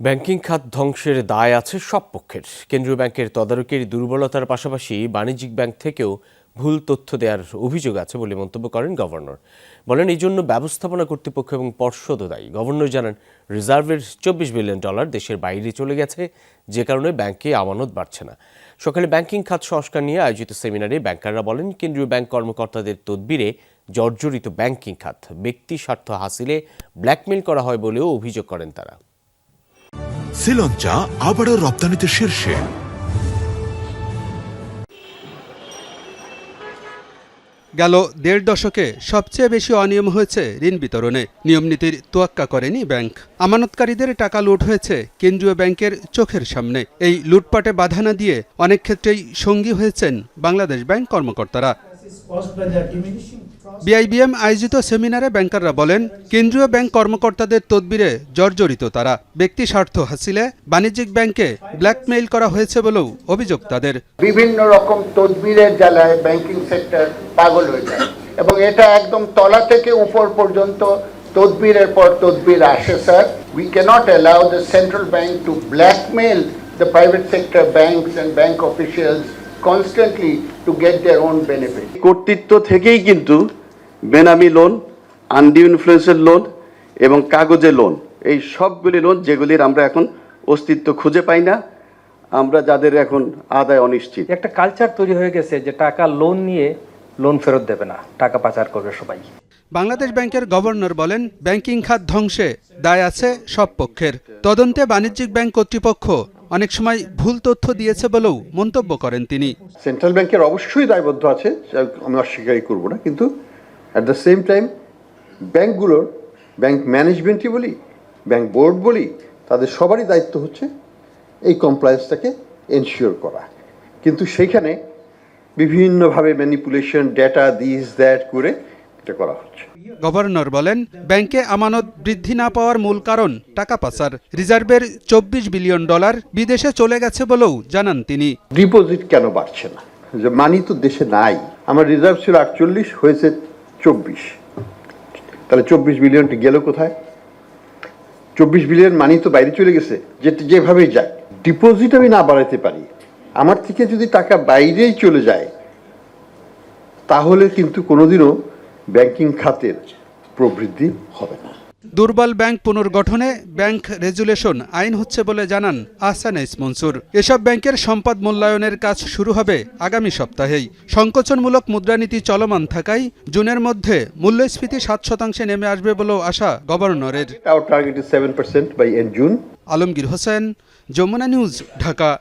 Banking খাত ধ্বংসের দায় আছে সব পক্ষের। কেন্দ্রীয় ব্যাংকের তদারকির দুর্বলতার পাশাপাশি বাণিজ্যিক ব্যাংক থেকেও ভুল তথ্য দেওয়ার অভিযোগ আছে বলে মন্তব্য করেন গভর্নর। বলেন, এই জন্য ব্যবস্থাপনা কর্তৃপক্ষ এবং পর্ষদও দায়ী। গভর্নর জানান, রিজার্ভের চব্বিশ বিলিয়ন ডলার দেশের বাইরে চলে গেছে, যে কারণে ব্যাংকে আমানত বাড়ছে না। সকালে ব্যাংকিং খাত সংস্কার নিয়ে আয়োজিত সেমিনারে ব্যাংকাররা বলেন, কেন্দ্রীয় ব্যাংক কর্মকর্তাদের তদবিরে জর্জরিত ব্যাংকিং খাত, ব্যক্তি স্বার্থ হাসিলে ব্ল্যাকমেল করা হয় বলেও অভিযোগ করেন তারা। শ্রীলঞ্চা আবারও রপ্তানিতে শীর্ষে। গেল দেড় দশকে সবচেয়ে বেশি অনিয়ম হয়েছে ঋণ বিতরণে। নিয়মনীতির তোয়াক্কা করেনি ব্যাংক। আমানতকারীদের টাকা লুট হয়েছে কেন্দ্রীয় ব্যাংকের চোখের সামনে। এই লুটপাটে বাধা না দিয়ে অনেক ক্ষেত্রেই সঙ্গী হয়েছেন বাংলাদেশ ব্যাংক কর্মকর্তারা। বিআইবিএম আয়োজিত সেমিনারে ব্যাংকাররা বলেন কেন্দ্রীয় ব্যাংক কর্মকর্তাদের তদবিরে জর্জরিত তারা। ব্যক্তি স্বার্থ হাসিলে বাণিজ্যিক ব্যাংকে ব্ল্যাকমেইল করা হয়েছে বলেও অভিযোগ তাদের। বিভিন্ন রকম তদবিরের জ্বালায় ব্যাংকিং সেক্টর পাগল হয়ে যায়। এবং এটা একদম তলা থেকে উপর পর্যন্ত তদবিরের পর তদবির আসে sir. We cannot allow the central bank to blackmail the private sector banks and bank officials constantly to get their own benefit কর্তৃত্ব থেকেই কিন্তু বেনামি লোন আনডিউ ইনফ্লুয়েন্সের লোন এবং কাগজে লোন এই সবগুলি লোন যেগুলির আমরা এখন অস্তিত্ব খুঁজে পাই না আমরা যাদের এখন আদায় অনিশ্চিত। একটা কালচার তৈরি হয়ে গেছে যে টাকা লোন নিয়ে লোন ফেরত দেবে না টাকা পাচার করবে সবাই। বাংলাদেশ ব্যাংকের গভর্নর বলেন ব্যাংকিং খাত ধ্বংসে দায় আছে সব পক্ষের। তদন্তে বাণিজ্যিক ব্যাংক কর্তৃপক্ষ অনেক সময় ভুল তথ্য দিয়েছে বলেও মন্তব্য করেন তিনি। সেন্ট্রাল ব্যাংকের অবশ্যই দায়বদ্ধ আছে আমি অস্বীকারই করব না, কিন্তু অ্যাট দ্য সেম টাইম ব্যাংকগুলোর, ব্যাংক ম্যানেজমেন্টই বলি, ব্যাংক বোর্ড বলি, তাদের সবারই দায়িত্ব হচ্ছে এই কমপ্লায়েন্সটাকে এনশিওর করা। কিন্তু সেইখানে বিভিন্নভাবে ম্যানিপুলেশন ডেটা দিস দ্যাট করে এটা করা হচ্ছে। গভর্নর বলেন, ব্যাংকে আমানত বৃদ্ধি না পাওয়ার মূল কারণ টাকা পাচার। রিজার্ভের চব্বিশ বিলিয়ন ডলার বিদেশে চলে গেছে বলেও জানান তিনি। ডিপোজিট কেন বাড়ছে না? যে মানি তো দেশে নাই। আমার রিজার্ভ ছিল আটচল্লিশ, হয়েছে চব্বিশ। তাহলে চব্বিশ বিলিয়নটি গেল কোথায়? চব্বিশ বিলিয়ন মানি তো বাইরে চলে গেছে, যে যেভাবেই যায় ডিপোজিট আমি না বাড়াতে পারি। আমার থেকে যদি টাকা বাইরেই চলে যায়, তাহলে কিন্তু কোনোদিনও ব্যাংকিং খাতের প্রবৃদ্ধি হবে না। দুর্বল ব্যাংক পুনর্গঠনে ব্যাংক রেজুলেশন আইন হচ্ছে বলে জানান আহসান ইস মনসুর। এসব ব্যাংকের সম্পদ মূল্যায়নের কাজ শুরু হবে আগামী সপ্তাহেই। সংকোচনমূলক মুদ্রানীতি চলমান থাকায় জুনের মধ্যে মূল্যস্ফীতি সাত শতাংশে নেমে আসবে বলেও আশা গভর্নরের। Our target is 7% by end June. Alamgir Hossain Jamuna news Dhaka.